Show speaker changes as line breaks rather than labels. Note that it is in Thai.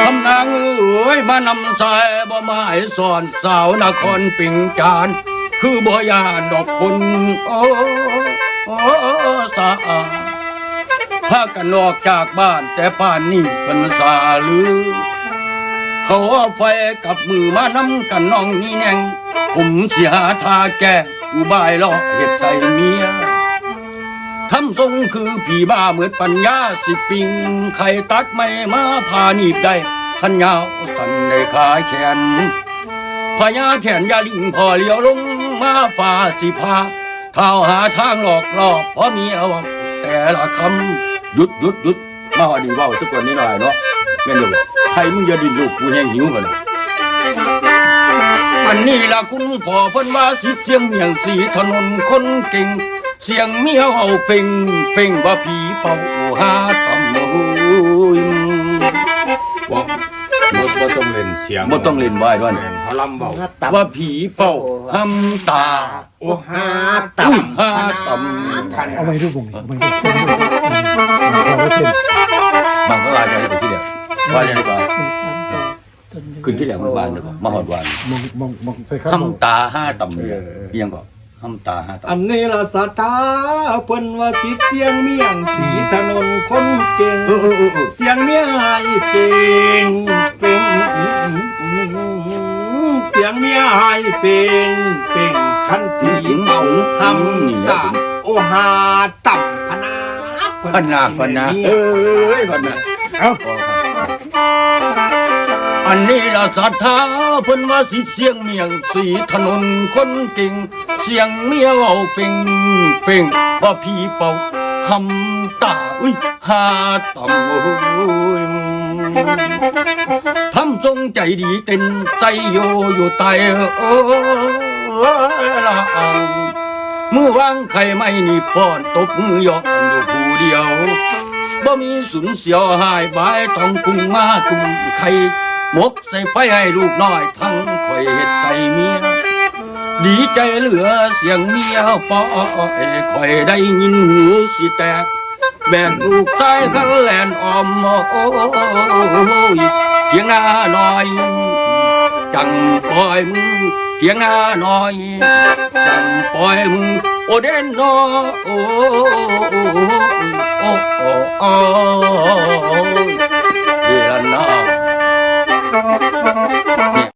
คำนางเอ้ยมานำสายบ่มาให้สอนสาวนครปิงจาน คือบ่ยานดอกคนโอ้โอ้สาพากันออกจากบ้านแต่ป่านนี้เป็นสาลือ เขาเอาไฟกับมือมานำกันน้องนี่แนงผมเสียทาแก้อุบายหลอกเห็ดใส่เมีย ทำทรงคือผีบ้าเหมือนปัญญาสิปิงใครตัดไม่มาพาหนีบได้ขันยาวสันในขาแขนพญาแขนยาลิงพอเลี้ยวลงมาฝ่าสิพาเท้าหาทางหลอกล่อเพราะมีเอาแต่ละคำหยุดหยุดหยุดมาว่าดีเว่าทุกคนนี้หน่อยเนาะแม่นอยู่ใครมึงอย่าดินลูกกูแห้งหิวกันอันนี้ล่ะคุณพ่อเพิ่นว่าสิเสียงเมียงสีถนนคนเก่ง เสียงเมียวเอาเป่งเป่งว่าผีเป่าหาตำมุย
บ่บ่บ่ต้องเล่นเสียง
บ่ต้องเล่นไว้ด้วย
เล่นเขาลำเบา
ว่าผีเป่าหำตา
โอ้ฮา
อุ้ยหาต
เอาไว้ดูบุ้งเอาไว้ดูบุ้งเอาไว้เป็นำ
บางก็ว่าจะได้ที่เดียวว่าจะได้กว่าขึ้นที่เดียวมันบานเดียวมาหอดวาน
มองมองมองใส่ข้าวมอง
หำตาห้าตำเนี่ยเพียงก็ หำตาห้า
อัน
ตำ
นี้ละสตาเพิ่นว่าสิเสียงเมียงสีถนนคนเก่ง
เออเออเออเออ
เสียงเมียหายเป่งเป่งเสียงเมียหายเป่งเป่งคันผีเป่าหำตาโอฮาตับพนา
พนาพนาเอ้ยพนา
เอ้า
อันนี้ละศรัทธาเพิ่นว่าสิเสียงเมียงสีถนนคนเก่งเสียงเมียเอาเป่งเป่งว่าผีเป่าหำตาอุ้ยหาตำโอ้ยทำทรงใจดีเต้นใจโยอยู่ใต้โอ้ละอังมือวางไข่ไม่นี่ป้อนตบมือยอนอยู่ผู้เดียวบ่มีสุนเสียวหายบายต้องกุ้งมาตุ้มไข่ หมกใส่ไฟให้ลูกน้อย ทั้งคอยเฮ็ดใส่เมียดีใจเหลือเสียงเมียปอเอคอยได้ยินหูสิแตก แบ่งลูกชายขันแลนอมโอ้ยเพียงหน้าหน่อย จังปล่อยมือเพียงหน้าหน่อย จังปล่อยมือโอเดนโนโอ้โอ้โอ้